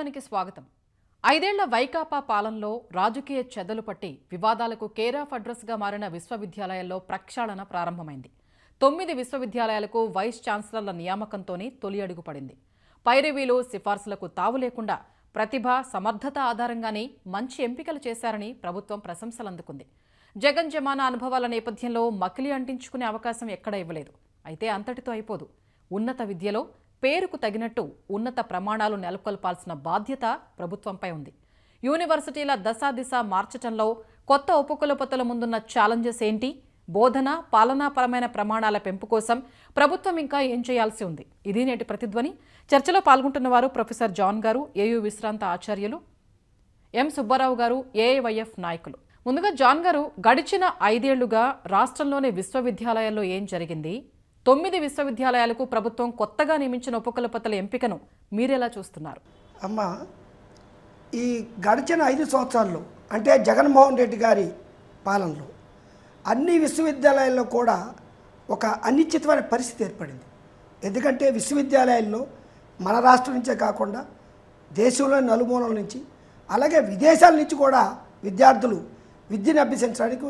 ప్రభుత్వానికి స్వాగతం. ఐదేళ్ళ వైకాపా పాలనలో రాజకీయ చెదలు పట్టి వివాదాలకు కేర్ ఆఫ్ అడ్రస్గా మారిన విశ్వవిద్యాలయాల్లో ప్రక్షాళన ప్రారంభమైంది. తొమ్మిది విశ్వవిద్యాలయాలకు వైస్ ఛాన్సలర్ల నియామకంతోనే తొలి అడుగు పడింది. పైరవీలు సిఫార్సులకు తావు లేకుండా ప్రతిభ సమర్థత ఆధారంగానే మంచి ఎంపికలు చేశారని ప్రభుత్వం ప్రశంసలు అందుకుంది జగన్ జమానా అనుభవాల నేపథ్యంలో మకిలి అంటించుకునే అవకాశం ఎక్కడ ఇవ్వలేదు. అయితే అంతటితో అయిపోదు. ఉన్నత విద్యలో పేరుకు తగినట్టు ఉన్నత ప్రమాణాలు నెలకొల్పాల్సిన బాధ్యత ప్రభుత్వంపై ఉంది. యూనివర్సిటీల దశాదిశ మార్చటంలో కొత్త ఉపకులపతుల ముందున్న ఛాలెంజెస్ ఏంటి? బోధన పాలనాపరమైన ప్రమాణాల పెంపు కోసం ప్రభుత్వం ఇంకా ఏం చేయాల్సి ఉంది? ఇది నేటి ప్రతిధ్వని. చర్చలో పాల్గొంటున్న వారు ప్రొఫెసర్ జాన్ గారు ఏయు విశ్రాంత ఆచార్యులు ఎం. సుబ్బారావు గారు ఏఐవైఎఫ్ నాయకులు. ముందుగా జాన్ గారు గడిచిన ఐదేళ్ళుగా రాష్ట్రంలోని విశ్వవిద్యాలయాల్లో ఏం జరిగింది? తొమ్మిది విశ్వవిద్యాలయాలకు ప్రభుత్వం కొత్తగా నియమించిన ఉపకులపతుల ఎంపికను మీరెలా చూస్తున్నారు? అమ్మ ఈ గడిచిన ఐదు సంవత్సరాల్లో అంటే జగన్మోహన్ రెడ్డి గారి పాలనలో అన్ని విశ్వవిద్యాలయాల్లో కూడా ఒక అనిశ్చితమైన పరిస్థితి ఏర్పడింది. ఎందుకంటే విశ్వవిద్యాలయాల్లో మన రాష్ట్రం నుంచే కాకుండా దేశంలోని నలుమూలల నుంచి అలాగే విదేశాల నుంచి కూడా విద్యార్థులు విద్యను అభ్యసించడానికి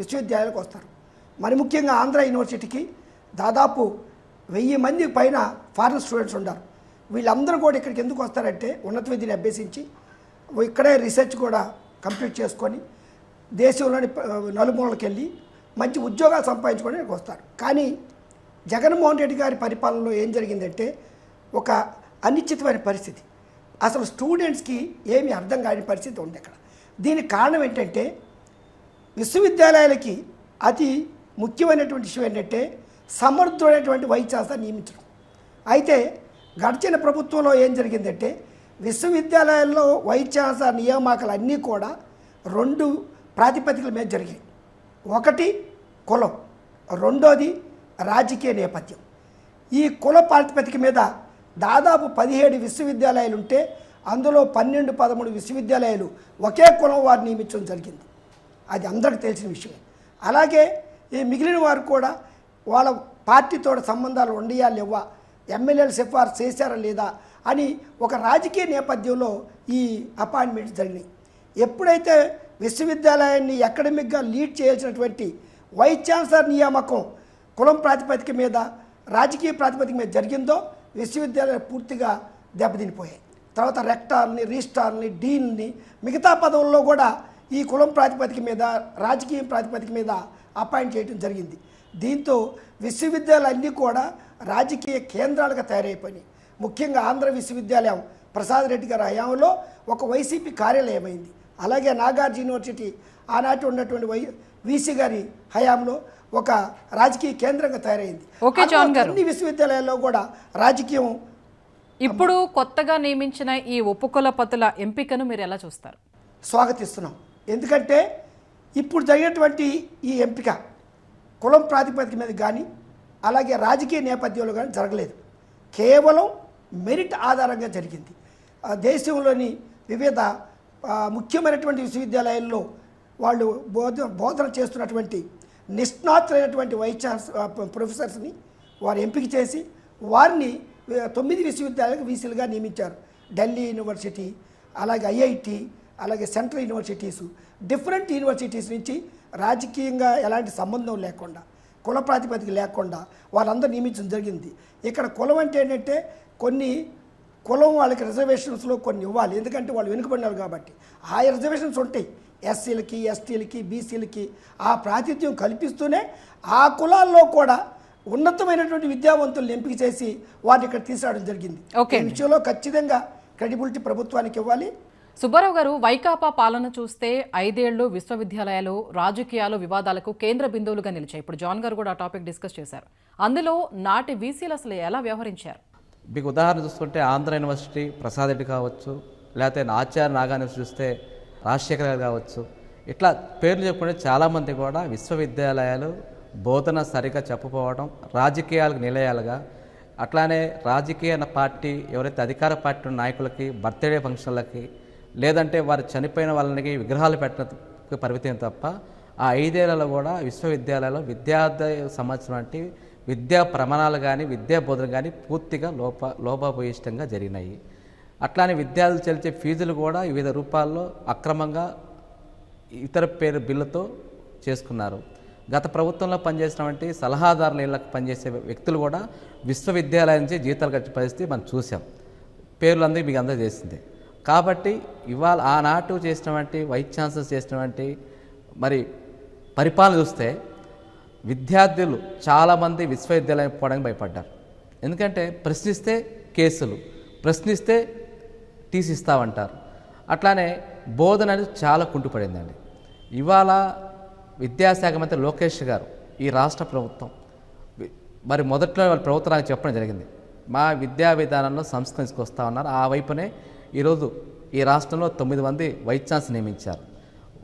విశ్వవిద్యాలయాలకు వస్తారు. మరి ముఖ్యంగా ఆంధ్ర యూనివర్సిటీకి దాదాపు వెయ్యి మంది పైన ఫారెన్ స్టూడెంట్స్ ఉన్నారు. వీళ్ళందరూ కూడా ఇక్కడికి ఎందుకు వస్తారంటే ఉన్నత విద్యను అభ్యసించి ఇక్కడే రీసెర్చ్ కూడా కంప్లీట్ చేసుకొని దేశంలోని నలుమూలకి వెళ్ళి మంచి ఉద్యోగాలు సంపాదించుకొని ఇక్కడికి వస్తారు. కానీ జగన్మోహన్ రెడ్డి గారి పరిపాలనలో ఏం జరిగిందంటే ఒక అనిశ్చితమైన పరిస్థితి. అసలు స్టూడెంట్స్కి ఏమీ అర్థం కాని పరిస్థితి ఉంది అక్కడ. దీనికి కారణం ఏంటంటే విశ్వవిద్యాలయాలకి అతి ముఖ్యమైనటువంటి విషయం ఏంటంటే సమర్థుడైనటువంటి వైస్ ఛాన్సలర్ నియమించడం. అయితే గడిచిన ప్రభుత్వంలో ఏం జరిగిందంటే విశ్వవిద్యాలయాల్లో వైస్ ఛాన్సలర్ నియామకాలు అన్నీ కూడా రెండు ప్రాతిపదికల మీద జరిగాయి. ఒకటి కులం రెండోది రాజకీయ నేపథ్యం. ఈ కుల ప్రాతిపదిక మీద దాదాపు పదిహేడు విశ్వవిద్యాలయాలు ఉంటే అందులో పన్నెండు పదమూడు విశ్వవిద్యాలయాలు ఒకే కులం వారు నియమించడం జరిగింది. అది అందరికీ తెలిసిన విషయమే. అలాగే ఈ మిగిలిన వారు కూడా వాళ్ళ పార్టీతో సంబంధాలు ఉండయా లేవా? ఎమ్మెల్యేలు సిఫార్సు చేశారా లేదా అని ఒక రాజకీయ నేపథ్యంలో ఈ అపాయింట్మెంట్ జరిగినాయి. ఎప్పుడైతే విశ్వవిద్యాలయాన్ని అకాడమిక్గా లీడ్ చేయాల్సినటువంటి వైస్ ఛాన్సలర్ నియామకం కులం ప్రాతిపదిక మీద రాజకీయ ప్రాతిపదిక మీద జరిగిందో విశ్వవిద్యాలయాలు పూర్తిగా దెబ్బతినిపోయాయి. తర్వాత రెక్టార్ని రిజిస్టార్ని డీన్ని మిగతా పదవుల్లో కూడా ఈ కులం ప్రాతిపదిక మీద రాజకీయ ప్రాతిపదిక మీద అపాయింట్ చేయడం జరిగింది. దీంతో విశ్వవిద్యాలయాలన్నీ కూడా రాజకీయ కేంద్రాలుగా తయారైపోయినాయి. ముఖ్యంగా ఆంధ్ర విశ్వవిద్యాలయం ప్రసాద్ రెడ్డి గారి హయాంలో ఒక వైసీపీ కార్యాలయం అయింది అలాగే నాగార్జున యూనివర్సిటీ ఆనాటి ఉన్నటువంటి వై వీసీ గారి హయాంలో ఒక రాజకీయ కేంద్రంగా తయారైంది. అన్ని విశ్వవిద్యాలయాల్లో కూడా రాజకీయం ఇప్పుడు కొత్తగా నియమించిన ఈ ఉపకులపతుల ఎంపికను మీరు ఎలా చూస్తారు? స్వాగతిస్తున్నాం. ఎందుకంటే ఇప్పుడు జరిగినటువంటి ఈ ఎంపిక కులం ప్రాతిపదిక మీద కానీ అలాగే రాజకీయ నేపథ్యంలో కానీ జరగలేదు. కేవలం మెరిట్ ఆధారంగా జరిగింది. దేశంలోని వివిధ ముఖ్యమైనటువంటి విశ్వవిద్యాలయాల్లో వాళ్ళు బోధ బోధన చేస్తున్నటువంటి నిష్ణాతులైనటువంటి వైస్ ఛాన్స్ ప్రొఫెసర్స్ని వారు ఎంపిక చేసి వారిని తొమ్మిది విశ్వవిద్యాలయాలకు వీసీలుగా నియమించారు. ఢిల్లీ యూనివర్సిటీ అలాగే ఐఐటి అలాగే సెంట్రల్ యూనివర్సిటీస్ డిఫరెంట్ యూనివర్సిటీస్ నుంచి రాజకీయంగా ఎలాంటి సంబంధం లేకుండా కుల ప్రాతిపదిక లేకుండా వాళ్ళందరూ నియమించడం జరిగింది. ఇక్కడ కులం అంటే ఏంటంటే కొన్ని కులం వాళ్ళకి రిజర్వేషన్స్లో కొన్ని ఇవ్వాలి. ఎందుకంటే వాళ్ళు వెనుకబడినారు కాబట్టి. ఆ రిజర్వేషన్స్ ఉంటాయి. ఎస్సీలకి ఎస్టీలకి బీసీలకి ఆ ప్రాతిథ్యం కల్పిస్తూనే ఆ కులాల్లో కూడా ఉన్నతమైనటువంటి విద్యావంతులను ఎంపిక చేసి వారిని ఇక్కడ తీసుకురావడం జరిగింది. ఓకే. ఈ విషయంలో ఖచ్చితంగా క్రెడిబిలిటీ ప్రభుత్వానికి ఇవ్వాలి. సుబ్బారావు గారు వైకాపా పాలన చూస్తే ఐదేళ్ళు విశ్వవిద్యాలయాలు రాజకీయాలు వివాదాలకు కేంద్ర బిందువులుగా నిలిచాయి. ఇప్పుడు జాన్ గారు కూడా ఆ టాపిక్ డిస్కస్ చేశారు. అందులో నాటి వీసీలు అసలు ఎలా వ్యవహరించారు? మీకు ఉదాహరణ చూసుకుంటే ఆంధ్ర యూనివర్సిటీ ప్రసాద్ రెడ్డి కావచ్చు లేకపోతే ఆచార్య నాగాన్ని చూస్తే రాజశేఖర్ గారు కావచ్చు. ఇట్లా పేర్లు చెప్పుకుంటే చాలామంది కూడా విశ్వవిద్యాలయాలు బోధన సరిగా చెప్పపోవడం రాజకీయాలకు నిలయాలుగా అట్లానే రాజకీయ పార్టీ ఎవరైతే అధికార పార్టీ నాయకులకి బర్త్డే ఫంక్షన్లకి లేదంటే వారు చనిపోయిన వాళ్ళకి విగ్రహాలు పెట్టడానికి పరిమితం తప్ప ఆ ఐదేళ్ళలో కూడా విశ్వవిద్యాలయాల్లో విద్యార్థి సంవత్సరం అంటే విద్యా ప్రమాణాలు కానీ విద్యా బోధన కానీ పూర్తిగా లోప లోపభూయిష్టంగా జరిగినాయి. అట్లానే విద్యార్థులు చెల్లించే ఫీజులు కూడా వివిధ రూపాల్లో అక్రమంగా ఇతర పేరు బిల్లుతో చేసుకున్నారు. గత ప్రభుత్వంలో పనిచేసినటువంటి సలహాదారుల ఇళ్ళకు పనిచేసే వ్యక్తులు కూడా విశ్వవిద్యాలయం నుంచి జీతాలు ఖర్చు పరిస్థితి మనం చూసాం పేర్లు అందరికీ మీకు అందరూ కాబట్టి ఇవాళ ఆనాటు చేసినటువంటి వైస్ ఛాన్సలర్ చేసినటువంటి మరి పరిపాలన చూస్తే విద్యార్థులు చాలామంది విశ్వవిద్యాలయం పోవడానికి భయపడ్డారు. ఎందుకంటే ప్రశ్నిస్తే కేసులు ప్రశ్నిస్తే తీసిస్తామంటారు. అట్లానే బోధన అనేది చాలా కుంటుపడిందండి. ఇవాళ విద్యాశాఖ మంత్రి లోకేష్ గారు ఈ రాష్ట్ర ప్రభుత్వం మరి మొదట్లో వాళ్ళ ప్రభుత్వానికి చెప్పడం జరిగింది. మా విద్యా విధానంలో సంస్కరించుకొస్తా ఉన్నారు. ఆ వైపునే ఈరోజు ఈ రాష్ట్రంలో తొమ్మిది మంది వైస్ ఛాన్స్ నియమించారు.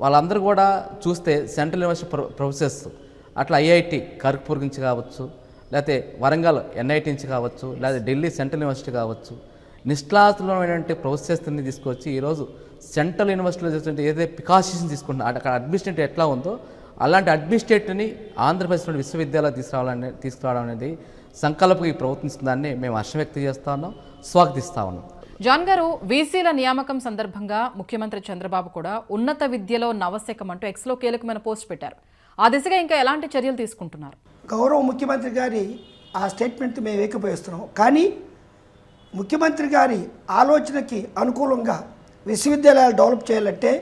వాళ్ళందరూ కూడా చూస్తే సెంట్రల్ యూనివర్సిటీ ప్రొఫెసర్స్ అట్లా ఐఐటి ఖర్గ్పూర్ నుంచి కావచ్చు లేకపోతే వరంగల్ ఎన్ఐటి నుంచి కావచ్చు లేదా ఢిల్లీ సెంట్రల్ యూనివర్సిటీ కావచ్చు నిష్ఠాతులమైనటువంటి ప్రొఫెసర్స్ని తీసుకొచ్చి ఈరోజు సెంట్రల్ యూనివర్సిటీలో చేస్తుంటే ఏదైతే ప్రికాషన్స్ తీసుకుంటున్నా అక్కడ అడ్మినిస్ట్రేటివ్ ఎట్లా ఉందో అలాంటి అడ్మినిస్ట్రేటివ్ని ఆంధ్రప్రదేశ్లోని విశ్వవిద్యాలయాలు తీసుకురావాలని తీసుకురావడం అనేది సంకల్పం ఈ ప్రభుత్వం ఇస్తుందాన్ని మేము హర్షం వ్యక్తం చేస్తా ఉన్నాం స్వాగతిస్తూ ఉన్నాం. జాన్ గారు వీసీల నియామకం సందర్భంగా ముఖ్యమంత్రి చంద్రబాబు కూడా ఉన్నత విద్యలో నవశకం అంటూ ఎక్స్లో కీలకమైన పోస్ట్ పెట్టారు. ఆ దిశగా ఇంకా ఎలాంటి చర్యలు తీసుకుంటున్నారు? గౌరవ ముఖ్యమంత్రి గారి ఆ స్టేట్మెంట్ మేము ఏకీభవిస్తున్నాం కానీ ముఖ్యమంత్రి గారి ఆలోచనకి అనుకూలంగా విశ్వవిద్యాలయాలు డెవలప్ చేయాలంటే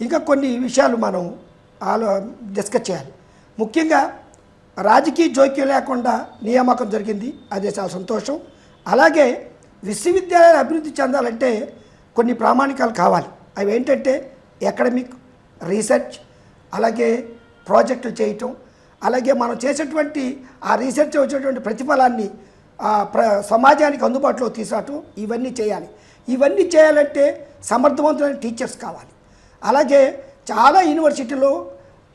ఇంకా కొన్ని విషయాలు మనం ఆలో డిస్కస్ చేయాలి. ముఖ్యంగా రాజకీయ జోక్యం లేకుండా నియామకం జరిగింది. అదే చాలా సంతోషం. అలాగే విశ్వవిద్యాలయాలు అభివృద్ధి చెందాలంటే కొన్ని ప్రామాణికాలు కావాలి. అవి ఏంటంటే అకాడమిక్ రీసెర్చ్ అలాగే ప్రాజెక్టులు చేయటం అలాగే మనం చేసేటువంటి ఆ రీసెర్చ్ వచ్చేటువంటి ప్రతిఫలాన్ని ప్ర సమాజానికి అందుబాటులో తీసుకురావటం ఇవన్నీ చేయాలి. ఇవన్నీ చేయాలంటే సమర్థవంతమైన టీచర్స్ కావాలి. అలాగే చాలా యూనివర్సిటీలో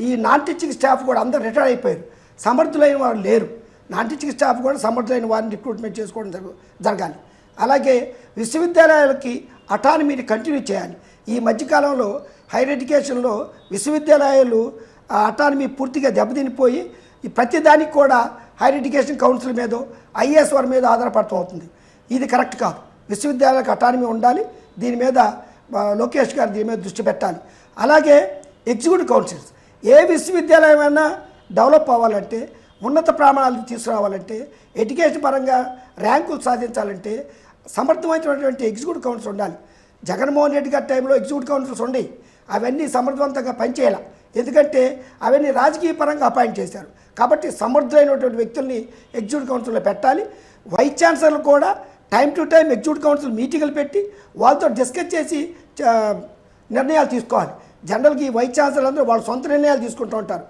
ఈ నాన్ టీచింగ్ స్టాఫ్ కూడా అందరూ రిటైర్ అయిపోయారు. సమర్థులైన వారు లేరు. నాన్ టీచింగ్ స్టాఫ్ కూడా సమర్థులైన వారిని రిక్రూట్మెంట్ చేసుకోవడం జరగాలి. అలాగే విశ్వవిద్యాలయాలకి అటానమీని కంటిన్యూ చేయాలి. ఈ మధ్యకాలంలో హైయర్ ఎడ్యుకేషన్లో విశ్వవిద్యాలయాలు అటానమీ పూర్తిగా దెబ్బతినిపోయి ప్రతిదానికి కూడా హైయర్ ఎడ్యుకేషన్ కౌన్సిల్ మీద ఐఏఎస్ వారి మీద ఆధారపడటం అవుతుంది. ఇది కరెక్ట్ కాదు. విశ్వవిద్యాలయాలకు అటానమీ ఉండాలి. దీని మీద లోకేష్ గారు దీని మీద దృష్టి పెట్టాలి. అలాగే ఎగ్జిక్యూటివ్ కౌన్సిల్స్. ఏ విశ్వవిద్యాలయం అయినా డెవలప్ అవ్వాలంటే ఉన్నత ప్రమాణాలు తీసుకురావాలంటే ఎడ్యుకేషన్ పరంగా ర్యాంకులు సాధించాలంటే సమర్థమైనటువంటి ఎగ్జిక్యూటివ్ కౌన్సిల్ ఉండాలి. జగన్మోహన్ రెడ్డి గారి టైంలో ఎగ్జిక్యూటివ్ కౌన్సిల్స్ ఉండేవి అవన్నీ సమర్థవంతంగా పనిచేయాలి. ఎందుకంటే అవన్నీ రాజకీయ పరంగా అపాయింట్ చేశారు. కాబట్టి సమర్థులైనటువంటి వ్యక్తుల్ని ఎగ్జిక్యూటివ్ కౌన్సిల్లో పెట్టాలి. వైస్ ఛాన్సలర్లు కూడా time to time executive council మీటింగులు పెట్టి వాళ్ళతో డిస్కస్ చేసి నిర్ణయాలు తీసుకోవాలి. జనరల్గా ఈ వైస్ ఛాన్సలర్ అందరూ వాళ్ళ సొంత నిర్ణయాలు తీసుకుంటూ ఉంటారు.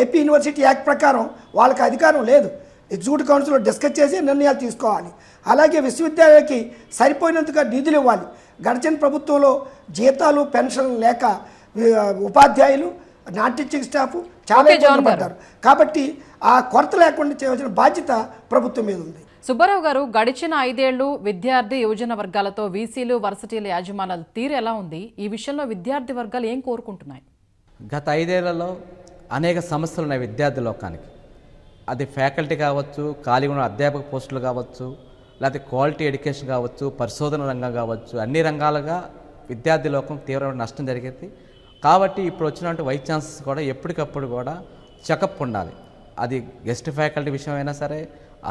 ఏపీ యూనివర్సిటీ యాక్ట్ ప్రకారం వాళ్ళకి అధికారం లేదు. ఎగ్జిక్యూటివ్ కౌన్సిల్లో డిస్కస్ చేసి నిర్ణయాలు తీసుకోవాలి. అలాగే విశ్వవిద్యాలయాలకి సరిపోయినంతగా నిధులు ఇవ్వాలి. గడిచిన ప్రభుత్వంలో జీతాలు పెన్షన్ లేక ఉపాధ్యాయులు నాన్ టీచింగ్ స్టాఫ్ చాలా గారు. పడ్డారు. కాబట్టి ఆ కొరత లేకుండా చేయవలసిన బాధ్యత ప్రభుత్వం మీద ఉంది. సుబ్బారావు గారు గడిచిన ఐదేళ్ళు విద్యార్థి యువజన వర్గాలతో వీసీలు వర్సిటీల యాజమాన్యాల తీరు ఎలా ఉంది? ఈ విషయంలో విద్యార్థి వర్గాలు ఏం కోరుకుంటున్నాయి? గత ఐదేళ్ళలో అనేక సమస్యలు ఉన్నాయి విద్యార్థి లోకానికి. అది ఫ్యాకల్టీ కావచ్చు ఖాళీగా ఉన్న అధ్యాపక పోస్టులు కావచ్చు లేకపోతే క్వాలిటీ ఎడ్యుకేషన్ కావచ్చు పరిశోధన రంగం కావచ్చు అన్ని రంగాలుగా విద్యార్థి లోకం తీవ్రమైన నష్టం జరిగేది. కాబట్టి ఇప్పుడు వచ్చినటువంటి వైస్ ఛాన్సెస్ కూడా ఎప్పటికప్పుడు కూడా చెకప్ ఉండాలి. అది గెస్ట్ ఫ్యాకల్టీ విషయమైనా సరే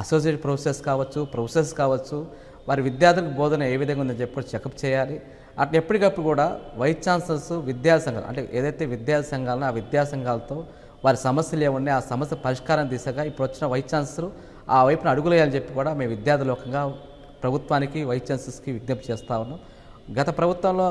అసోసియేట్ ప్రొఫెసర్స్ కావచ్చు ప్రొఫెసర్స్ కావచ్చు వారి విద్యార్థులకు బోధన ఏ విధంగా ఉందని చెప్పి చెకప్ చేయాలి. అట్లా ఎప్పటికప్పుడు కూడా వైస్ ఛాన్సలర్స్ విద్యా సంఘాలు అంటే ఏదైతే విద్యా సంఘాలను ఆ విద్యా సంఘాలతో వారి సమస్యలు ఏమున్నాయి ఆ సమస్య పరిష్కారం దిశగా ఇప్పుడు వచ్చిన వైస్ ఛాన్సలర్ ఆ వైపున అడుగులేయాలని చెప్పి కూడా మేము విద్యార్థులోకంగా ప్రభుత్వానికి వైస్ ఛాన్సలర్స్కి విజ్ఞప్తి చేస్తూ ఉన్నాం. గత ప్రభుత్వంలో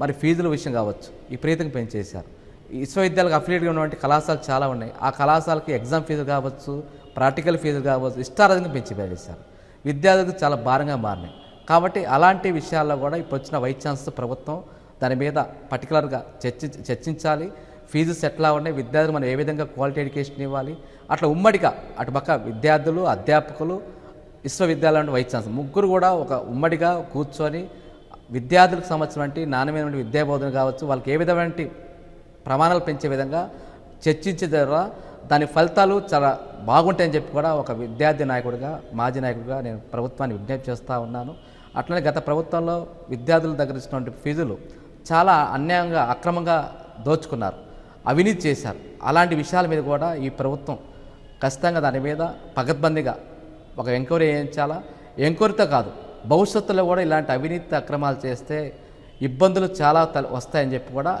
మరి ఫీజుల విషయం కావచ్చు విపరీతంగా పెంచేశారు. ఈ విశ్వవిద్యాలయాలకు అఫిలియేట్గా ఉన్నటువంటి కళాశాలలు చాలా ఉన్నాయి. ఆ కళాశాలకి ఎగ్జామ్ ఫీజులు కావచ్చు ప్రాక్టికల్ ఫీజులు కావచ్చు ఇష్టారాధంగా పెంచి పెట్టేశారు. విద్యార్థులకు చాలా భారంగా మారినాయి. కాబట్టి అలాంటి విషయాల్లో కూడా ఇప్పుడు వచ్చిన వైస్ ఛాన్సలర్ ప్రభుత్వం దాని మీద పర్టికులర్గా చర్చి చర్చించాలి. ఫీజుస్ ఎట్లా ఉన్నాయి విద్యార్థులు మనం ఏ విధంగా క్వాలిటీ ఎడ్యుకేషన్ ఇవ్వాలి? అట్లా ఉమ్మడిగా అటుపక్క విద్యార్థులు అధ్యాపకులు విశ్వవిద్యాలయం వైస్ ఛాన్సలర్ ముగ్గురు కూడా ఒక ఉమ్మడిగా కూర్చొని విద్యార్థులకు సంబంధించినటువంటి నాణ్యమైన విద్యా బోధన కావచ్చు వాళ్ళకి ఏ విధమైన ప్రమాణాలు పెంచే విధంగా చర్చించే ద్వారా దాని ఫలితాలు చాలా బాగుంటాయని చెప్పి కూడా ఒక విద్యార్థి నాయకుడిగా మాజీ నాయకుడిగా నేను ప్రభుత్వాన్ని విజ్ఞప్తి చేస్తూ ఉన్నాను. అట్లనే గత ప్రభుత్వంలో విద్యార్థుల దగ్గర ఇచ్చినటువంటి ఫీజులు చాలా అన్యాయంగా అక్రమంగా దోచుకున్నారు. అవినీతి చేశారు. అలాంటి విషయాల మీద కూడా ఈ ప్రభుత్వం ఖచ్చితంగా దాని మీద పగద్బందిగా ఒక ఎంక్వైరీ చేయించాలా? ఎంక్వైరీతో కాదు భవిష్యత్తులో కూడా ఇలాంటి అవినీతి అక్రమాలు చేస్తే ఇబ్బందులు చాలా వస్తాయని చెప్పి కూడా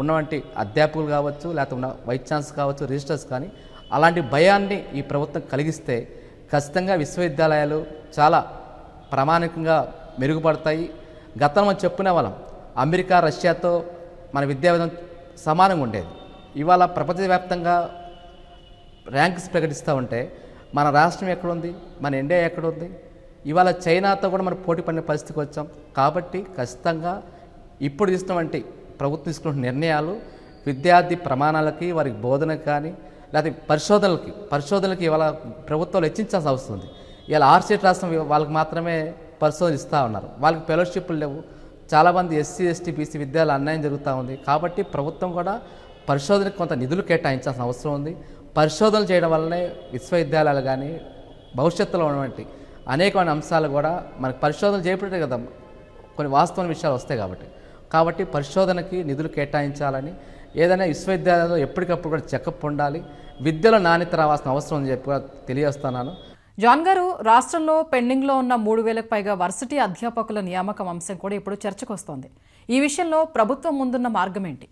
ఉన్నవంటి అధ్యాపకులు కావచ్చు లేకపోతే ఉన్న వైస్ ఛాన్స్ కావచ్చు రిజిస్టర్స్ కానీ అలాంటి భయాన్ని ఈ ప్రభుత్వం కలిగిస్తే ఖచ్చితంగా విశ్వవిద్యాలయాలు చాలా ప్రామాణికంగా మెరుగుపడతాయి. గతంలో మనం చెప్పుకునే వాళ్ళం అమెరికా రష్యాతో మన విద్యా విధానం సమానంగా ఉండేది. ఇవాళ ప్రపంచవ్యాప్తంగా ర్యాంక్స్ ప్రకటిస్తూ ఉంటే మన రాష్ట్రం ఎక్కడుంది? మన ఇండియా ఎక్కడుంది? ఇవాళ చైనాతో కూడా మనం పోటీ పడిన పరిస్థితికి వచ్చాం. కాబట్టి ఖచ్చితంగా ఇప్పుడు తీసుకున్నటువంటి ప్రభుత్వం తీసుకున్న నిర్ణయాలు విద్యార్థి ప్రమాణాలకి వారికి బోధనకు కానీ లేకపోతే పరిశోధనలకి పరిశోధనలకి ఇవాళ ప్రభుత్వాలు హెచ్చించాల్సిన అవసరం ఉంది. ఇవాళ ఆర్సీట్ రాష్ట్రం వాళ్ళకి మాత్రమే పరిశోధన ఇస్తూ ఉన్నారు. వాళ్ళకి ఫెలోషిప్లు లేవు. చాలామంది ఎస్సీ ఎస్టీ బీసీ విద్యాలయాలు అన్యాయం జరుగుతూ ఉంది. కాబట్టి ప్రభుత్వం కూడా పరిశోధనకు కొంత నిధులు కేటాయించాల్సిన అవసరం ఉంది. పరిశోధనలు చేయడం వల్లనే విశ్వవిద్యాలయాలు కానీ భవిష్యత్తులో ఉన్నటువంటి అనేకమైన అంశాలు కూడా మనకు పరిశోధనలు చేయబట్టే కదా. కొన్ని వాస్తవమైన విషయాలు వస్తాయి కాబట్టి. కాబట్టి పరిశోధనకి నిధులు కేటాయించాలని ఏదైనా విశ్వవిద్యాలయంలో ఎప్పటికప్పుడు కూడా చెకప్ ఉండాలి. విద్యలో నాణ్యత రావాల్సిన అవసరం అని చెప్పి కూడా తెలియజేస్తున్నాను. జాన్ గారు రాష్ట్రంలో పెండింగ్లో ఉన్న మూడు వేలకు పైగా వర్సిటీ అధ్యాపకుల నియామకం అంశం కూడా ఇప్పుడు చర్చకు వస్తోంది. ఈ విషయంలో ప్రభుత్వం ముందున్న మార్గం ఏంటి?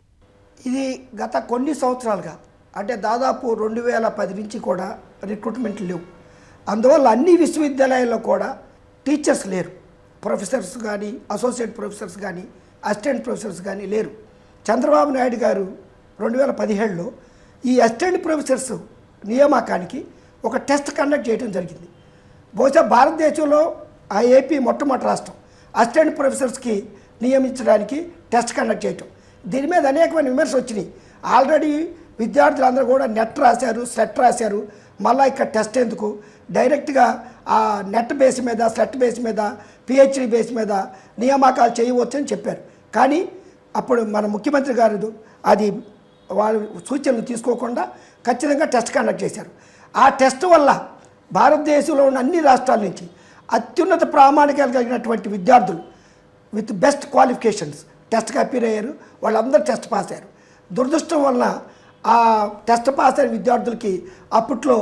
ఇది గత కొన్ని సంవత్సరాలుగా అంటే దాదాపు రెండు వేల పది నుంచి కూడా రిక్రూట్మెంట్ లేవు. అందువల్ల అన్ని విశ్వవిద్యాలయాల్లో కూడా టీచర్స్ లేరు. ప్రొఫెసర్స్ కానీ అసోసియేట్ ప్రొఫెసర్స్ కానీ అసిస్టెంట్ ప్రొఫెసర్స్ కానీ లేరు. చంద్రబాబు నాయుడు గారు రెండు వేల పదిహేడులో ఈ అసిస్టెంట్ ప్రొఫెసర్స్ నియామకానికి ఒక టెస్ట్ కండక్ట్ చేయడం జరిగింది. బహుశా భారతదేశంలో ఆ ఏపీ మొట్టమొదటి రాష్ట్రం అసిస్టెంట్ ప్రొఫెసర్స్కి నియమించడానికి టెస్ట్ కండక్ట్ చేయటం. దీని మీద అనేకమైన విమర్శలు వచ్చినాయి. ఆల్రెడీ విద్యార్థులందరూ కూడా నెట్ రాశారు సెట్ రాశారు. మళ్ళీ ఇక్కడ టెస్ట్ ఎందుకు? డైరెక్ట్గా ఆ నెట్ బేస్ మీద సెట్ బేస్ మీద పిహెచ్డి బేస్ మీద నియామకాలు చేయవచ్చని చెప్పారు. కానీ అప్పుడు మన ముఖ్యమంత్రి గారు అది వాళ్ళ సూచనలు తీసుకోకుండా ఖచ్చితంగా టెస్ట్ కండక్ట్ చేశారు. ఆ టెస్ట్ వల్ల భారతదేశంలో ఉన్న అన్ని రాష్ట్రాల నుంచి అత్యున్నత ప్రామాణికాలు కలిగినటువంటి విద్యార్థులు విత్ బెస్ట్ క్వాలిఫికేషన్స్ టెస్ట్కి అపీర్ అయ్యారు వాళ్ళందరూ టెస్ట్ పాస్ అయ్యారు. దురదృష్టం వలన ఆ టెస్ట్ పాస్ అయిన విద్యార్థులకి అప్పట్లో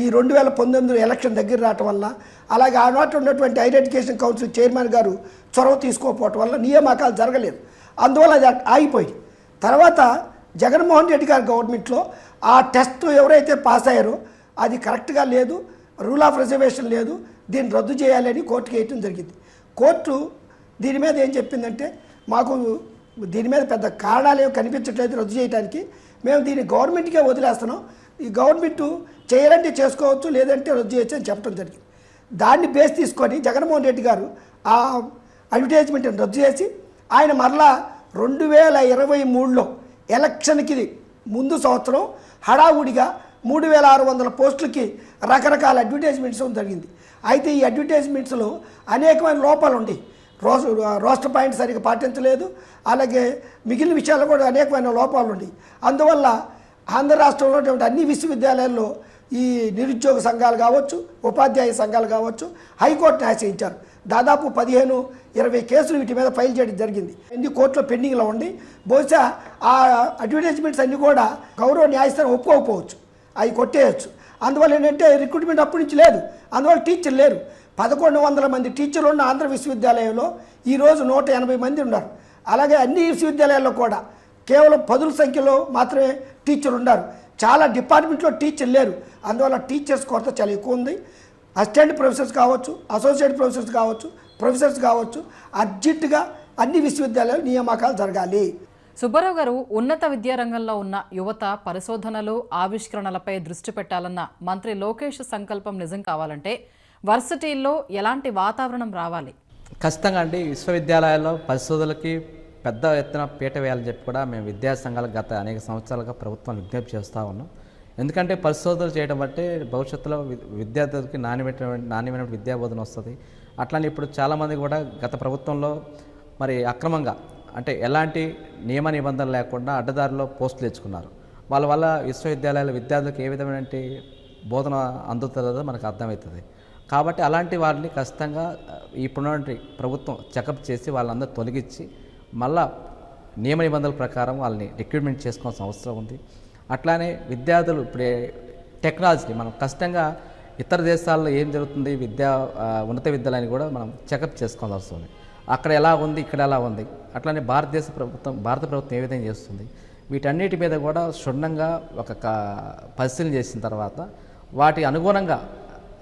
ఈ రెండు వేల పంతొమ్మిది ఎలక్షన్ దగ్గర రావటం వల్ల అలాగే ఆనాటి ఉన్నటువంటి హైర్ ఎడ్యుకేషన్ కౌన్సిల్ చైర్మన్ గారు చొరవ తీసుకోకపోవటం వల్ల నియామకాలు జరగలేదు. అందువల్ల అది ఆగిపోయి తర్వాత జగన్మోహన్ రెడ్డి గారి గవర్నమెంట్లో ఆ టెస్ట్ ఎవరైతే పాస్ అయ్యారో అది కరెక్ట్గా లేదు రూల్ ఆఫ్ రిజర్వేషన్ లేదు దీన్ని రద్దు చేయాలని కోర్టుకి వేయటం జరిగింది. కోర్టు దీని మీద ఏం చెప్పిందంటే మాకు దీని మీద పెద్ద కారణాలు ఏమి కనిపించట్లేదు రద్దు చేయడానికి మేము దీన్ని గవర్నమెంట్కే వదిలేస్తున్నాం. ఈ గవర్నమెంట్ చేయాలంటే చేసుకోవచ్చు లేదంటే రద్దు చేయొచ్చు అని చెప్పడం జరిగింది. దాన్ని బేస్ తీసుకొని జగన్మోహన్ రెడ్డి గారు ఆ అడ్వర్టైజ్మెంట్ని రద్దు చేసి ఆయన మరలా రెండు వేల ఇరవై మూడులో ఎలక్షన్కి ముందు సంవత్సరం హడావుడిగా మూడు వేల ఆరు వందల పోస్టులకి రకరకాల అడ్వర్టైజ్మెంట్స్ జరిగింది. అయితే ఈ అడ్వర్టైజ్మెంట్స్లో అనేకమైన లోపాలు ఉన్నాయి రోస్ రోస్టర్ పాయింట్ సరిగ్గా పాటించలేదు. అలాగే మిగిలిన విషయాలు కూడా అనేకమైన లోపాలు ఉన్నాయి అందువల్ల ఆంధ్ర రాష్ట్రంలో ఉన్నటువంటి అన్ని విశ్వవిద్యాలయాల్లో ఈ నిరుద్యోగ సంఘాలు కావచ్చు ఉపాధ్యాయ సంఘాలు కావచ్చు హైకోర్టుని ఆశ్రయించారు దాదాపు పదిహేను ఇరవై కేసులు వీటి మీద ఫైల్ చేయడం జరిగింది. ఎన్ని కోర్టులో పెండింగ్లో ఉండి బహుశా ఆ అడ్వర్టైజ్మెంట్స్ అన్నీ కూడా గౌరవ న్యాయస్థానం ఒప్పుకోకపోవచ్చు. అవి కొట్టేయచ్చు. అందువల్ల ఏంటంటే రిక్రూట్మెంట్ అప్పటి నుంచి లేదు. అందువల్ల టీచర్ లేరు. పదకొండు వందల మంది టీచర్లు ఉన్న ఆంధ్ర విశ్వవిద్యాలయంలో ఈరోజు నూట ఎనభై మంది ఉన్నారు. అలాగే అన్ని విశ్వవిద్యాలయాల్లో కూడా కేవలం పదుల సంఖ్యలో మాత్రమే టీచర్ ఉన్నారు చాలా డిపార్ట్మెంట్లో టీచర్ లేరు. అందువల్ల టీచర్స్ కొరత చాలా ఎక్కువ ఉంది. అసిస్టెంట్ ప్రొఫెసర్స్ కావచ్చు అసోసియేట్ ప్రొఫెసర్స్ కావచ్చు ప్రొఫెసర్స్ కావచ్చు అర్జెంటుగా అన్ని విశ్వవిద్యాలయాలు నియామకాలు జరగాలి. సుబ్బారావు గారు ఉన్నత విద్యారంగంలో ఉన్న యువత పరిశోధనలు ఆవిష్కరణలపై దృష్టి పెట్టాలన్న మంత్రి లోకేష్ సంకల్పం నిజం కావాలంటే వర్సిటీల్లో ఎలాంటి వాతావరణం రావాలి? ఖచ్చితంగా అండి విశ్వవిద్యాలయాల్లో పరిశోధనలకి పెద్ద ఎత్తున పీట వేయాలని చెప్పి కూడా మేము విద్యా సంఘాలకు గత అనేక సంవత్సరాలుగా ప్రభుత్వం విజ్ఞప్తి చేస్తూ ఉన్నాం. ఎందుకంటే పరిశోధనలు చేయడం బట్టి భవిష్యత్తులో వి- విద్యార్థులకి నాణ్యమైన నాణ్యమైన విద్యా బోధన వస్తుంది. అట్లానే ఇప్పుడు చాలామంది కూడా గత ప్రభుత్వంలో మరి అక్రమంగా అంటే ఎలాంటి నియమ నిబంధనలు లేకుండా అడ్డదారిలో పోస్టులు తెచ్చుకున్నారు. వాళ్ళ వల్ల విశ్వవిద్యాలయాల విద్యార్థులకు ఏ విధమైన బోధన అందుతుందో మనకు అర్థమవుతుంది. కాబట్టి అలాంటి వారిని ఖచ్చితంగా ఇప్పుడున్నటువంటి ప్రభుత్వం చెకప్ చేసి వాళ్ళందరూ తొలగించి మళ్ళా నియమ నిబంధనల ప్రకారం వాళ్ళని రిక్రూట్మెంట్ చేసుకోవాల్సిన అవసరం ఉంది. అట్లానే విద్యార్థులు ఇప్పుడే టెక్నాలజీ మనం కష్టంగా ఇతర దేశాల్లో ఏం జరుగుతుంది విద్యా ఉన్నత విద్యలని కూడా మనం చెకప్ చేసుకోవాల్సి వస్తుంది అక్కడ ఎలా ఉంది ఇక్కడ ఎలా ఉంది. అట్లానే భారతదేశ ప్రభుత్వం భారత ప్రభుత్వం ఏ విధంగా చేస్తుంది. వీటన్నిటి మీద కూడా క్షుణ్ణంగా ఒక కా- పరిశీలన చేసిన తర్వాత వాటి అనుగుణంగా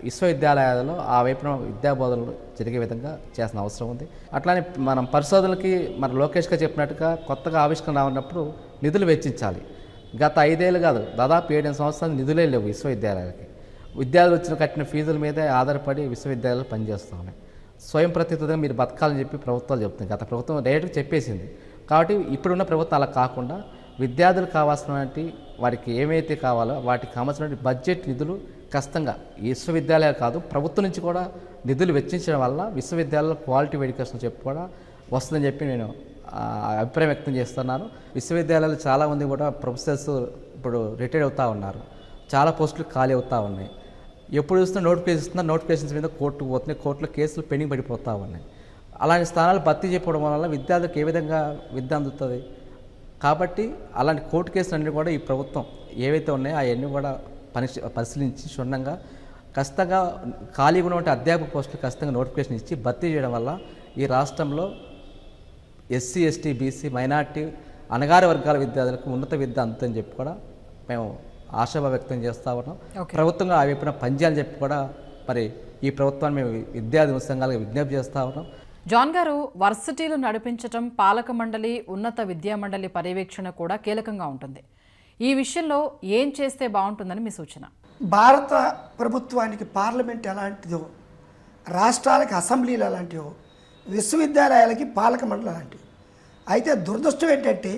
విశ్వవిద్యాలయాలలో ఆ వైపున విద్యా బోధనలు జరిగే విధంగా చేసిన అవసరం ఉంది. అట్లానే మనం పరిశోధనలకి మన లోకేష్గా చెప్పినట్టుగా కొత్తగా ఆవిష్కరణ రావన్నప్పుడు నిధులు వెచ్చించాలి. గత ఐదేళ్ళు కాదు దాదాపు ఏడెనిమిది సంవత్సరాలు నిధులే లేవు విశ్వవిద్యాలయాలకి. విద్యార్థులు వచ్చిన కట్టిన ఫీజుల మీదే ఆధారపడి విశ్వవిద్యాలయాలు పనిచేస్తూ ఉన్నాయి స్వయం ప్రతిపదిగా మీరు బతకాలని చెప్పి ప్రభుత్వాలు చెప్తుంది గత ప్రభుత్వం డైరెక్ట్గా చెప్పేసింది. కాబట్టి ఇప్పుడున్న ప్రభుత్వం అలా కాకుండా విద్యార్థులు కావాల్సినటువంటి వారికి ఏమైతే కావాలో వాటికి కావాల్సినటువంటి బడ్జెట్ నిధులు కష్టంగా ఈ విశ్వవిద్యాలయాలు కాదు ప్రభుత్వం నుంచి కూడా నిధులు వెచ్చించడం వల్ల విశ్వవిద్యాలయాల్లో క్వాలిటీ ఎడ్యుకేషన్ చెప్పి కూడా వస్తుందని చెప్పి నేను అభిప్రాయం వ్యక్తం చేస్తున్నాను. విశ్వవిద్యాలయాలు చాలామంది కూడా ప్రొఫెసర్స్ ఇప్పుడు రిటైర్ అవుతూ ఉన్నారు. చాలా పోస్టులు ఖాళీ అవుతూ ఉన్నాయి. ఎప్పుడు చూస్తున్నా నోటిఫికేషన్ ఇస్తున్నా నోటిఫికేషన్స్ మీద కోర్టుకు పోతున్నాయి. కోర్టులో కేసులు పెండింగ్ పడిపోతూ ఉన్నాయి. అలాంటి స్థానాలు భర్తీ చేయడం వల్ల విద్యార్థులకు ఏ విధంగా విద్య అందుతుంది? కాబట్టి అలాంటి కోర్టు కేసులు అన్నీ కూడా ఈ ప్రభుత్వం ఏవైతే ఉన్నాయో అవన్నీ కూడా పరిశీలించి క్షుణ్ణంగా ఖచ్చితంగా ఖాళీగా ఉన్నటువంటి అధ్యాపక పోస్టులు ఖచ్చితంగా నోటిఫికేషన్ ఇచ్చి భర్తీ చేయడం వల్ల ఈ రాష్ట్రంలో ఎస్సీ ఎస్టీ బీసీ మైనార్టీ అనగారి వర్గాల విద్యార్థులకు ఉన్నత విద్య అందుతుందని చెప్పి కూడా మేము ఆశాభావం వ్యక్తం చేస్తూ ఉన్నాం. ప్రభుత్వంగా ఆ వైపున పనిచేయాలని చెప్పి కూడా మరి ఈ ప్రభుత్వాన్ని మేము విద్యార్థి సంఘాలకు విజ్ఞప్తి చేస్తూ ఉన్నాం. జాన్ గారు వర్సిటీలు నడిపించటం పాలక మండలి ఉన్నత విద్యా మండలి పర్యవేక్షణ కూడా కీలకంగా ఉంటుంది. ఈ విషయంలో ఏం చేస్తే బాగుంటుందని మీ సూచన? భారత ప్రభుత్వానికి పార్లమెంట్ ఎలాంటిదో రాష్ట్రాలకి అసెంబ్లీలు ఎలాంటివో విశ్వవిద్యాలయాలకి పాలక మండలి అలాంటివి అయితే దురదృష్టం ఏంటంటే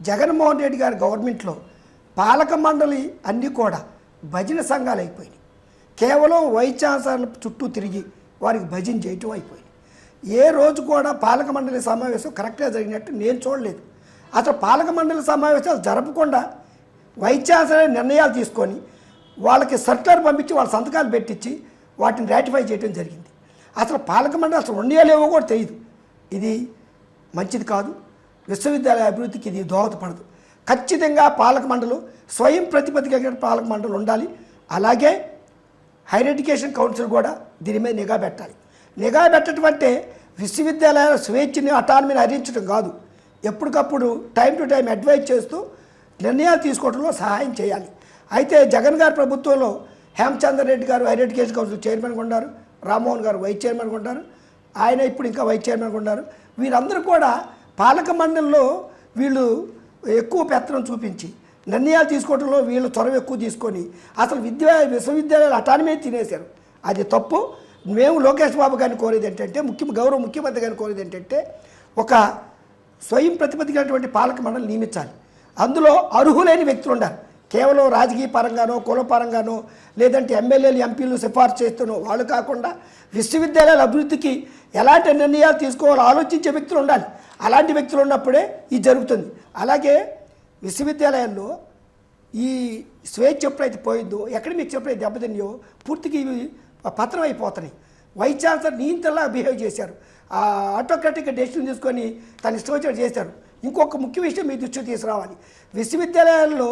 జగన్మోహన్ రెడ్డి గారి గవర్నమెంట్లో పాలక మండలి అన్నీ కూడా భజన సంఘాలు అయిపోయినాయి. కేవలం వైస్ ఛాన్సలర్ల చుట్టూ తిరిగి వారికి భజన చేయటం అయిపోయింది. ఏ రోజు కూడా పాలక మండలి సమావేశం కరెక్ట్గా జరిగినట్టు నేను చూడలేదు. అసలు పాలక మండలి సమావేశాలు జరపకుండా వైస్ ఛాన్సలర్ నిర్ణయాలు తీసుకొని వాళ్ళకి సర్కులర్ పంపించి వాళ్ళ సంతకాలు పెట్టించి వాటిని రాటిఫై చేయడం జరిగింది. అసలు పాలక మండలి అసలు ఉండేలేవో కూడా తెలియదు ఇది మంచిది కాదు. విశ్వవిద్యాలయ అభివృద్ధికి ఇది దోహదపడదు. ఖచ్చితంగా పాలక మండలి స్వయం ప్రతిపత్తి కలిగిన పాలక మండలి ఉండాలి. అలాగే హైర్ ఎడ్యుకేషన్ కౌన్సిల్ కూడా దీని మీద నిఘా పెట్టాలి. నిఘా పెట్టడం అంటే విశ్వవిద్యాలయాల స్వేచ్ఛని అటానమీని హరించడం కాదు. ఎప్పటికప్పుడు టైం టు టైం అడ్వైజ్ చేస్తూ నిర్ణయాలు తీసుకోవడంలో సహాయం చేయాలి. అయితే జగన్ గారి ప్రభుత్వంలో హేమచంద్ర రెడ్డి గారు హైర్ ఎడ్యుకేషన్ కౌన్సిల్ చైర్మన్గా ఉన్నారు రామ్మోహన్ గారు వైస్ చైర్మన్గా ఉంటారు ఆయన ఇప్పుడు ఇంకా వైస్ చైర్మన్గా ఉన్నారు. వీరందరూ కూడా పాలక మండలిలో వీళ్ళు ఎక్కువ పెత్తనం చూపించి నిర్ణయాలు తీసుకోవడంలో వీళ్ళు చొరవ ఎక్కువ తీసుకొని అసలు విద్యా విశ్వవిద్యాలయాలు అటానమీ తినేశారు. అది తప్పు. మేము లోకేష్ బాబు గారిని కోరేది ఏంటంటే ముఖ్య గౌరవ ముఖ్యమంత్రి గారిని కోరేది ఏంటంటే ఒక స్వయం ప్రతిపదికైనటువంటి పాలక మండలి నియమించాలి. అందులో అర్హులైన వ్యక్తులు ఉండాలి. కేవలం రాజకీయ పరంగానో కులపరంగానో లేదంటే ఎమ్మెల్యేలు ఎంపీలు సిఫార్సు చేస్తున్న వాళ్ళు కాకుండా విశ్వవిద్యాలయాల అభివృద్ధికి ఎలాంటి నిర్ణయాలు తీసుకోవాలో ఆలోచించే వ్యక్తులు ఉండాలి. అలాంటి వ్యక్తులు ఉన్నప్పుడే ఇది జరుగుతుంది. అలాగే విశ్వవిద్యాలయాల్లో ఈ స్వేచ్ఛ ఎప్పుడైతే పోయిందో అకాడమిక్స్ ఎప్పుడైతే దెబ్బతిన్నాయో పూర్తిగా ఇవి పత్రం అయిపోతున్నాయి. వైస్ ఛాన్సలర్ నియంత్రణలా బిహేవ్ చేశారు. ఆ డెసిషన్ తీసుకొని తన ఇష్టం వచ్చినట్టు చేశారు. ఇంకొక ముఖ్య విషయం మీ దృష్టికి తీసుకురావాలి. విశ్వవిద్యాలయాల్లో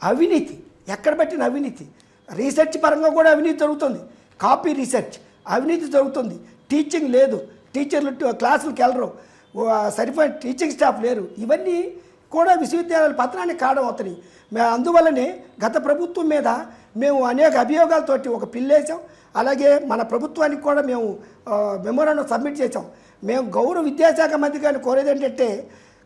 అవినీతి ఎక్కడ పెట్టిన అవినీతి? రీసెర్చ్ పరంగా కూడా అవినీతి జరుగుతుంది. కాపీ రీసెర్చ్ అవినీతి జరుగుతుంది. టీచింగ్ లేదు. టీచర్లు క్లాసులకు వెళ్ళరు సరిపోయిన టీచింగ్ స్టాఫ్ లేరు. ఇవన్నీ కూడా విశ్వవిద్యాలయాల పత్రానికి కారణం అవుతున్నాయి మే- అందువల్లనే గత ప్రభుత్వం మీద మేము అనేక అభియోగాలతోటి ఒక పిల్లేసాం అలాగే మన ప్రభుత్వానికి కూడా మేము మెమోరాండం సబ్మిట్ చేసాం మేము గౌరవ విద్యాశాఖ మంత్రి గారిని కోరేది ఏంటంటే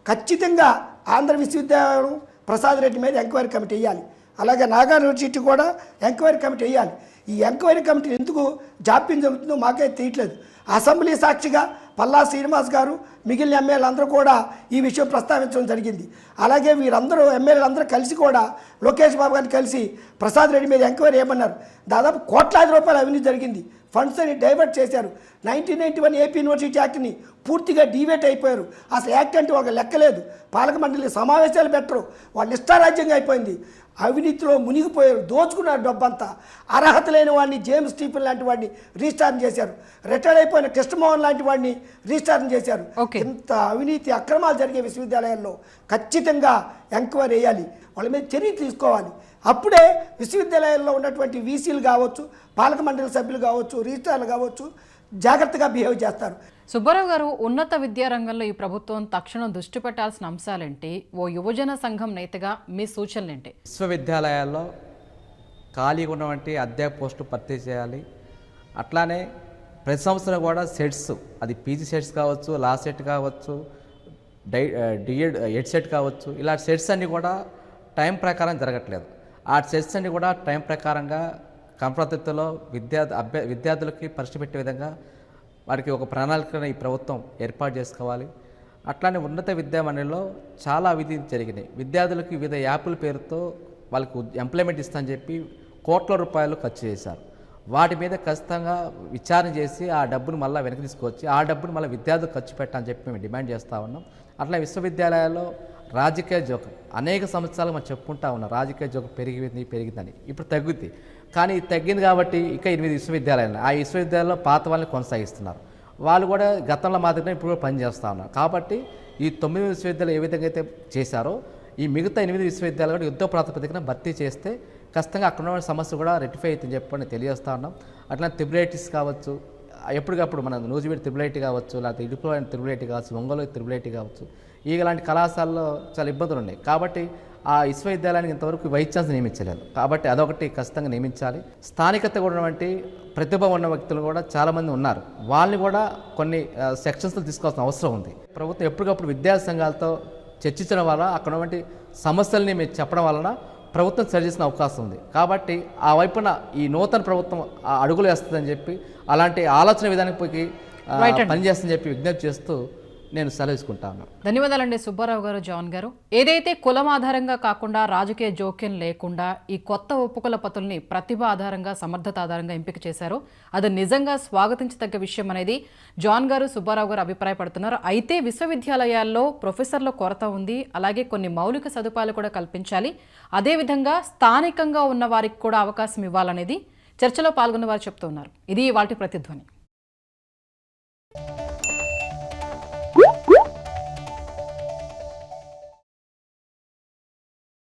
ఖచ్చితంగా ఆంధ్ర విశ్వవిద్యాలయం ప్రసాద్ రెడ్డి మీద ఎంక్వైరీ కమిటీ వేయాలి. అలాగే నాగార్ యూనివర్సిటీ కూడా ఎంక్వైరీ కమిటీ వేయాలి. ఈ ఎంక్వైరీ కమిటీ ఎందుకు జాప్యం జరుగుతుందో మాకే తెలియట్లేదు. అసెంబ్లీ సాక్షిగా పల్లా శ్రీనివాస్ గారు మిగిలిన ఎమ్మెల్యేలందరూ కూడా ఈ విషయం ప్రస్తావించడం జరిగింది. అలాగే వీరందరూ ఎమ్మెల్యేలందరూ కలిసి కూడా లోకేష్ బాబు గారిని కలిసి ప్రసాద్ రెడ్డి మీద ఎంక్వైరీ ఏమన్నారు. దాదాపు కోట్లాది రూపాయల అవినీతి జరిగింది. ఫండ్స్ అని డైవర్ట్ చేశారు. Nineteen ninety one AP university యాక్ట్ని పూర్తిగా డివేట్ అయిపోయారు. అసలు యాక్ట్ అంటే ఒక లెక్కలేదు పాలక మండలి సమావేశాలు పెట్టరు. వాళ్ళు ఇష్టారాజ్యంగా అయిపోయింది. అవినీతిలో మునిగిపోయారు. దోచుకున్నారు డబ్బంతా. అర్హత లేని వాడిని జేమ్స్ స్టీఫెన్ లాంటి వాడిని రీస్టార్ట్ చేశారు. రిటైర్డ్ అయిపోయిన కృష్ణమోహన్ లాంటి వాడిని రీస్టార్ట్ చేశారు. ఇంత అవినీతి అక్రమాలు జరిగే విశ్వవిద్యాలయాల్లో ఖచ్చితంగా ఎంక్వైరీ వేయాలి. వాళ్ళ మీద చర్య తీసుకోవాలి. అప్పుడే విశ్వవిద్యాలయాల్లో ఉన్నటువంటి వీసీలు కావచ్చు పాలక మండలి సభ్యులు కావచ్చు రిజిస్ట్రార్లు కావచ్చు జాగ్రత్తగా బిహేవ్ చేస్తారు. సుబ్బారావు గారు ఉన్నత విద్యారంగంలో ఈ ప్రభుత్వం తక్షణం దృష్టి పెట్టాల్సిన అంశాలేంటి? ఓ యువజన సంఘం నేతగా మీ సూచనలేంటి? విశ్వవిద్యాలయాల్లో ఖాళీగా ఉన్నటువంటి అధ్యాయ పోస్టులు భర్తీ చేయాలి. అట్లానే ప్రతి సంవత్సరం కూడా సెట్స్ అది పీజీ సెట్స్ కావచ్చు లా సెట్ కావచ్చు డై డిఎడ్ ఎడ్ సెట్ కావచ్చు ఇలా సెట్స్ అన్నీ కూడా టైం ప్రకారం జరగట్లేదు. ఆ సెట్స్ అన్నీ కూడా టైం ప్రకారంగా కంపద్ధతిలో విద్యార్థి అభ్య విద్యార్థులకి పరీక్ష పెట్టే విధంగా వారికి ఒక ప్రణాళికను ఈ ప్రభుత్వం ఏర్పాటు చేసుకోవాలి. అట్లానే ఉన్నత విద్యామండలిలో చాలా అవినీతి జరిగినాయి. విద్యార్థులకు వివిధ యాప్ల పేరుతో వాళ్ళకు ఎంప్లాయ్మెంట్ ఇస్తామని చెప్పి కోట్ల రూపాయలు ఖర్చు చేశారు. వాటి మీద ఖచ్చితంగా విచారణ చేసి ఆ డబ్బును మళ్ళీ వెనక్కి తీసుకొచ్చి ఆ డబ్బును మళ్ళీ విద్యార్థులు ఖర్చు పెట్టాలని చెప్పి మేము డిమాండ్ చేస్తూ ఉన్నాం. అట్లా విశ్వవిద్యాలయాల్లో రాజకీయ జోకం అనేక సంవత్సరాలు మనం చెప్పుకుంటా ఉన్నాం. రాజకీయ జోకం పెరిగింది పెరిగిందని. ఇప్పుడు తగ్గుద్ది. కానీ తగ్గింది కాబట్టి ఇక ఎనిమిది విశ్వవిద్యాలయాలు. ఆ విశ్వవిద్యాలయంలో పాత వాళ్ళని కొనసాగిస్తున్నారు. వాళ్ళు కూడా గతంలో మాత్రమే ఇప్పుడు కూడా పనిచేస్తూ ఉన్నారు. కాబట్టి ఈ తొమ్మిది విశ్వవిద్యాలయాలు ఏ విధంగా అయితే చేశారో ఈ మిగతా ఎనిమిది విశ్వవిద్యాలయాలు కూడా యుద్ధ ప్రాతిపదికన భర్తీ చేస్తే ఖచ్చితంగా అక్కడ ఉన్న సమస్య కూడా రెక్టిఫై అవుతుందని చెప్పని తెలియజేస్తూ ఉన్నాం. అట్లా త్రిబులైటిస్ కావచ్చు ఎప్పటికప్పుడు మన నూజివీడి త్రిబులైటీ కావచ్చు లేకపోతే ఇడుపులో త్రిబులైటీ కావచ్చు ఒంగోలు త్రిబులైటీ కావచ్చు ఈ ఇలాంటి కళాశాలలో చాలా ఇబ్బందులు ఉన్నాయి. కాబట్టి ఆ విశ్వవిద్యాలయానికి ఇంతవరకు వైస్ ఛాన్స్ నియమించలేదు. కాబట్టి అదొకటి ఖచ్చితంగా నియమించాలి. స్థానికత కూడా ఉన్నటువంటి ప్రతిభ ఉన్న వ్యక్తులు కూడా చాలామంది ఉన్నారు. వాళ్ళని కూడా కొన్ని సెక్షన్స్లో తీసుకోవాల్సిన అవసరం ఉంది. ప్రభుత్వం ఎప్పటికప్పుడు విద్యా సంఘాలతో చర్చించడం వల్ల అక్కడ ఉన్నటువంటి సమస్యల్ని మేము చెప్పడం వలన ప్రభుత్వం సరిచేసిన అవకాశం ఉంది. కాబట్టి ఆ వైపున ఈ నూతన ప్రభుత్వం అడుగులు వేస్తుందని చెప్పి అలాంటి ఆలోచన విధానం పోయి ఆ, Right అండి. పనిచేస్తుందని చెప్పి విజ్ఞప్తి చేస్తూ నేను సెలవుకుంటాను ధన్యవాదాలండి సుబ్బారావు గారు జాన్ గారు. ఏదైతే కులం ఆధారంగా కాకుండా రాజకీయ జోక్యం లేకుండా ఈ కొత్త ఒప్పుకుల పతుల్ని ప్రతిభ ఆధారంగా సమర్థత ఆధారంగా ఎంపిక చేశారో. అది నిజంగా స్వాగతించదగ్గ విషయం అనేది జాన్ గారు సుబ్బారావు గారు అభిప్రాయపడుతున్నారు. అయితే విశ్వవిద్యాలయాల్లో ప్రొఫెసర్ల కొరత ఉంది. అలాగే కొన్ని మౌలిక సదుపాయాలు కూడా కల్పించాలి. అదేవిధంగా స్థానికంగా ఉన్న వారికి కూడా అవకాశం ఇవ్వాలనేది చర్చలో పాల్గొన్న వారు చెప్తున్నారు. ఇది వాటి ప్రతిధ్వని.